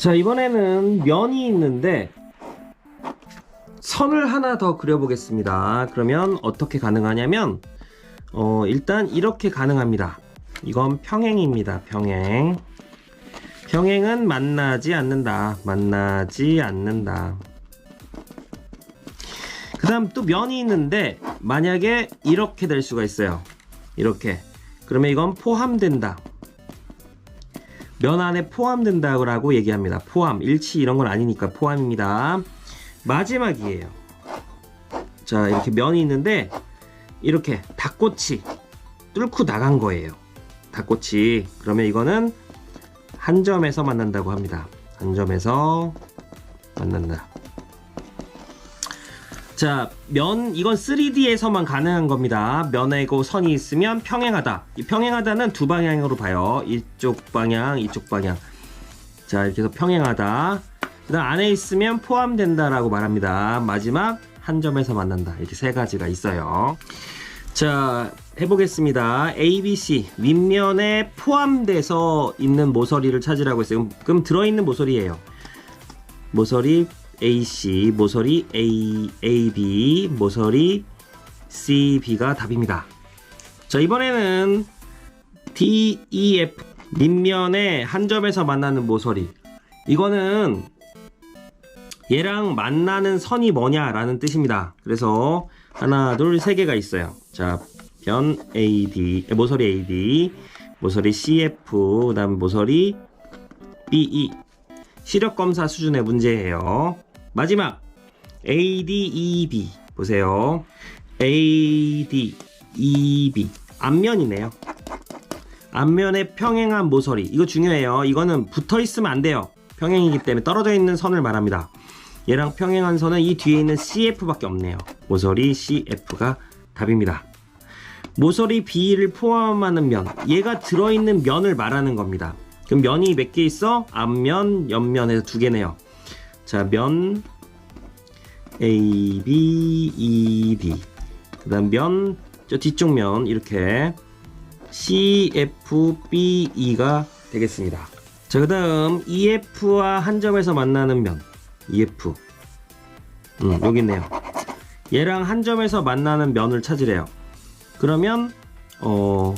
자, 이번에는 면이 있는데 선을 하나 더 그려보겠습니다. 그러면 어떻게 가능하냐면 어, 일단 이렇게 가능합니다. 이건 평행입니다. 평행. 평행은 만나지 않는다. 만나지 않는다. 그 다음 또 면이 있는데 만약에 이렇게 될 수가 있어요. 이렇게. 그러면 이건 포함된다. 면 안에 포함된다고 얘기합니다. 포함. 일치 이런 건 아니니까 포함입니다. 마지막이에요. 자, 이렇게 면이 있는데 이렇게 닭꼬치 뚫고 나간 거예요. 닭꼬치. 그러면 이거는 한 점에서 만난다고 합니다. 한 점에서 만난다. 자, 면 이건 3D에서만 가능한 겁니다. 면하고 선이 있으면 평행하다. 이 평행하다는 두 방향으로 봐요. 이쪽 방향, 이쪽 방향. 자, 이렇게 해서 평행하다. 그다음 안에 있으면 포함된다라고 말합니다. 마지막 한 점에서 만난다. 이렇게 세 가지가 있어요. 자, 해보겠습니다. A, B, C 윗면에 포함돼서 있는 모서리를 찾으라고 했어요. 그럼 들어있는 모서리예요. 모서리 AC, 모서리 A, AB, 모서리 C, B가 답입니다. 자, 이번에는 D, E, F 밑면에 한 점에서 만나는 모서리. 이거는 얘랑 만나는 선이 뭐냐라는 뜻입니다. 그래서 하나, 둘, 세 개가 있어요. 자, 변 AD, 모서리 AD, 모서리 CF, 그다음 모서리 BE. 시력 검사 수준의 문제예요. 마지막 ADEB 보세요. ADEB 앞면이네요. 앞면에 평행한 모서리 이거 중요해요. 이거는 붙어 있으면 안 돼요. 평행이기 때문에 떨어져 있는 선을 말합니다. 얘랑 평행한 선은 이 뒤에 있는 CF밖에 없네요. 모서리 CF가 답입니다. 모서리 B를 포함하는 면, 얘가 들어있는 면을 말하는 겁니다. 그럼 면이 몇 개 있어? 앞면, 옆면에서 두 개네요. 자, 면 A, B, E, D. 그 다음 면, 저 뒤쪽 면 이렇게 C, F, B, E가 되겠습니다. 자, 그 다음 EF와 한 점에서 만나는 면, EF. 음, 여기 있네요. 얘랑 한 점에서 만나는 면을 찾으래요. 그러면 어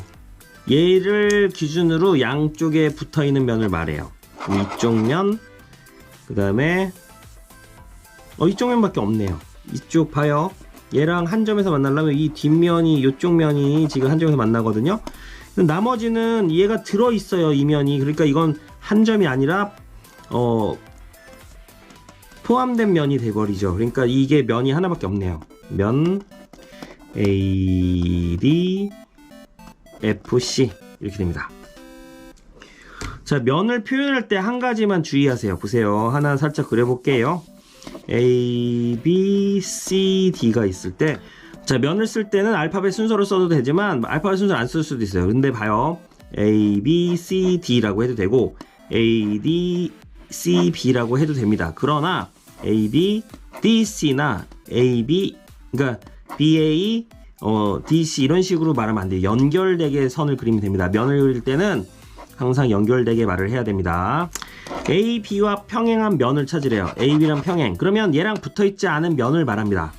얘를 기준으로 양쪽에 붙어 있는 면을 말해요. 이쪽 면, 그 다음에 어 이쪽 면밖에 없네요. 이쪽 봐요. 얘랑 한 점에서 만나려면 이 뒷면이 이쪽 면이 지금 한 점에서 만나거든요. 나머지는 얘가 들어 있어요. 이 면이 그러니까 이건 한 점이 아니라 어 포함된 면이 돼버리죠. 그러니까 이게 면이 하나밖에 없네요. 면 A, D, F, C 이렇게 됩니다. 자, 면을 표현할 때 한 가지만 주의하세요. 보세요. 하나 살짝 그려볼게요. A, B, C, D가 있을 때, 자, 면을 쓸 때는 알파벳 순서로 써도 되지만, 알파벳 순서를 안 쓸 수도 있어요. 근데 봐요. A, B, C, D라고 해도 되고, A, D, C, B라고 해도 됩니다. 그러나, A, B, D, C나 A, B, 그러니까 BA, 어, DC 이런 식으로 말하면 안 돼요. 연결되게 선을 그리면 됩니다. 면을 그릴 때는 항상 연결되게 말을 해야 됩니다. A, B와 평행한 면을 찾으래요. A, B랑 평행. 그러면 얘랑 붙어있지 않은 면을 말합니다.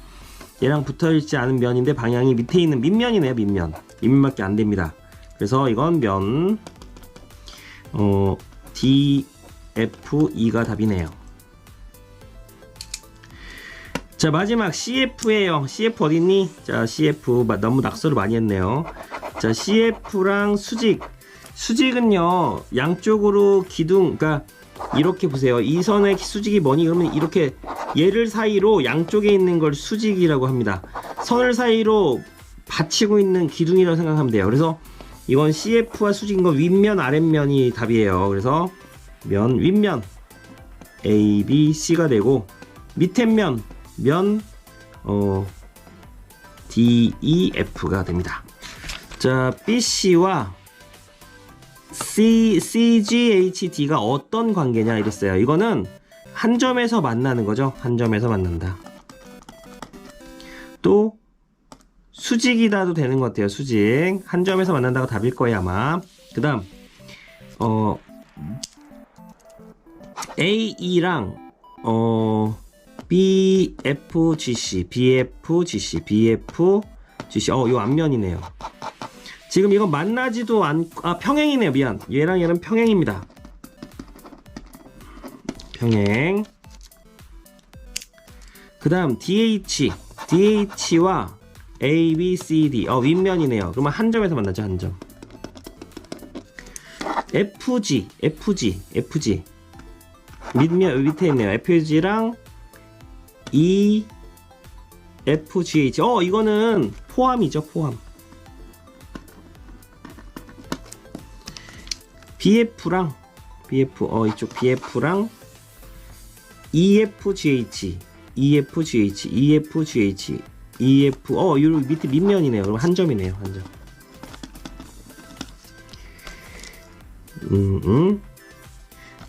얘랑 붙어있지 않은 면인데 방향이 밑에 있는 밑면이네요. 밑면. 밑면밖에 안 됩니다. 그래서 이건 면 어, D, F, E가 답이네요. 자 마지막 CF예요. CF 어딨니? 자 CF 마- 너무 낙서를 많이 했네요. 자 CF랑 수직 수직은요 양쪽으로 기둥 그러니까 이렇게 보세요. 이 선의 수직이 뭐니? 그러면 이렇게 얘를 사이로 양쪽에 있는 걸 수직이라고 합니다. 선을 사이로 받치고 있는 기둥이라고 생각하면 돼요. 그래서 이건 CF와 수직인 건 윗면 아랫면이 답이에요. 그래서 면 윗면 A, B, C가 되고 밑에 면 면, 어, D, E, F가 됩니다. 자, BC와 C, C, G, H, D가 어떤 관계냐 이랬어요. 이거는 한 점에서 만나는 거죠. 한 점에서 만난다. 또, 수직이다도 되는 것 같아요. 수직. 한 점에서 만난다가 답일 거예요, 아마. 그 다음, 어, AE랑 어 BFGC, BFGC, BFGC. 어, 요 앞면이네요. 지금 이건 만나지도 않, 아, 평행이네요. 미안. 얘랑 얘는 평행입니다. 평행. 그 다음, DH. DH와 A, B, C, D. 어, 윗면이네요. 그러면 한 점에서 만나죠, 한 점. FG, FG, FG. 밑면, 밑에 있네요. FG랑 E, FGH. 어, 이거는 포함이죠, 포함. BF랑 BF 어 이쪽 BF랑 EFGH EFGH EFGH EF 어 요 밑에 밑면이네요. 그럼 한 점이네요. 한 점. 음, 음.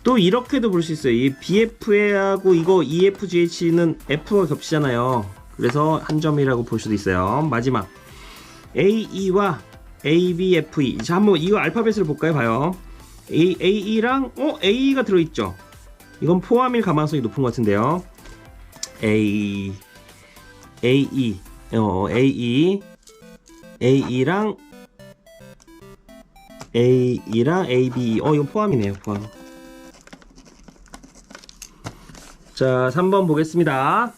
또 이렇게도 볼 수 있어요. 이 BF하고 이거 EFGH는 F가 겹치잖아요. 그래서 한 점이라고 볼 수도 있어요. 마지막 AE와 ABFE. 자, 한번 이거 알파벳으로 볼까요? 봐요. A, AE랑 어 A가 들어있죠. 이건 포함일 가능성이 높은 것 같은데요. A, AE, 어 AE, AE랑 A랑 ABE. 어 이거 포함이네요. 포함. 자, 3번 보겠습니다.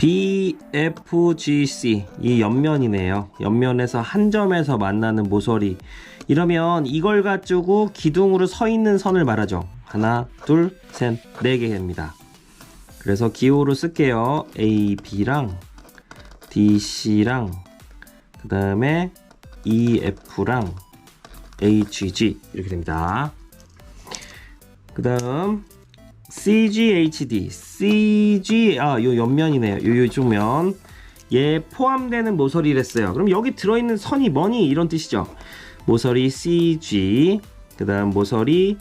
BFGC 이 옆면이네요. 옆면에서 한 점에서 만나는 모서리. 이러면 이걸 가지고 기둥으로 서 있는 선을 말하죠. 하나, 둘, 셋, 네 개입니다. 그래서 기호로 쓸게요. A, B랑 DC랑 그 다음에 EF랑 HG 이렇게 됩니다. 그 다음 CGHD, CG 아 요 옆면이네요. 요 요쪽면 얘 포함되는 모서리랬어요. 그럼 여기 들어있는 선이 뭐니 이런 뜻이죠. 모서리 CG, 그다음 모서리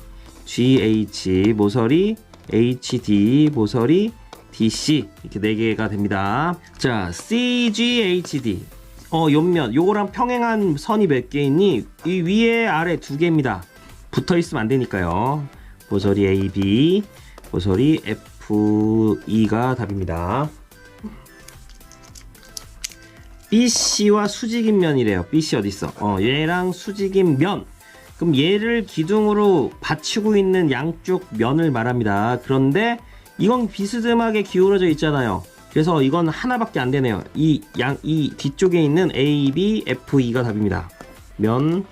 GH, 모서리 HD, 모서리 DC 이렇게 네 개가 됩니다. 자 CGHD 어 옆면 요거랑 평행한 선이 몇 개 있니? 이 위에 아래 두 개입니다. 붙어 있으면 안 되니까요. 모서리 AB, 모서리 FE가 답입니다. BC와 수직인 면이래요. BC 어디 있어? 어, 얘랑 수직인 면. 그럼 얘를 기둥으로 받치고 있는 양쪽 면을 말합니다. 그런데 이건 비스듬하게 기울어져 있잖아요. 그래서 이건 하나밖에 안 되네요. 이 양, 이 뒤쪽에 있는 A, B, F, E가 답입니다. 면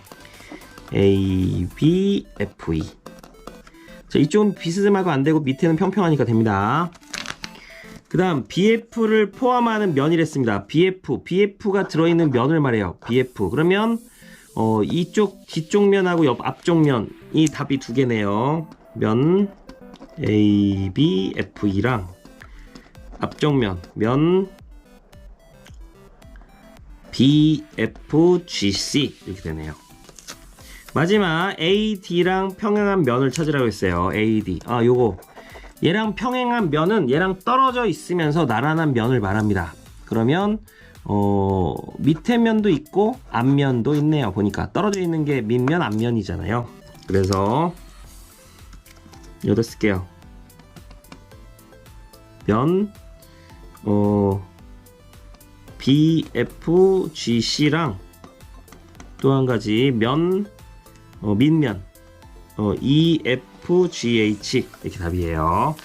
A, B, F, E. 자, 이쪽은 비스듬하고 안 되고 밑에는 평평하니까 됩니다. 그 다음 BF를 포함하는 면이랬습니다. BF, BF가 들어있는 면을 말해요. BF. 그러면 어, 이쪽 뒤쪽 면하고 옆 앞쪽 면이 답이 두 개네요. 면 A, B, F, E랑 앞쪽 면, 면 B, F, G, C 이렇게 되네요. 마지막 AD랑 평행한 면을 찾으라고 했어요. AD. 아, 요거. 얘랑 평행한 면은 얘랑 떨어져 있으면서 나란한 면을 말합니다. 그러면 어, 밑에 면도 있고 앞면도 있네요. 보니까 떨어져 있는 게 밑면, 앞면이잖아요. 그래서 여기다 쓸게요. 면 어, BFGC랑 또 한 가지 면 어, 밑면 어, EFGH 이렇게 답이에요.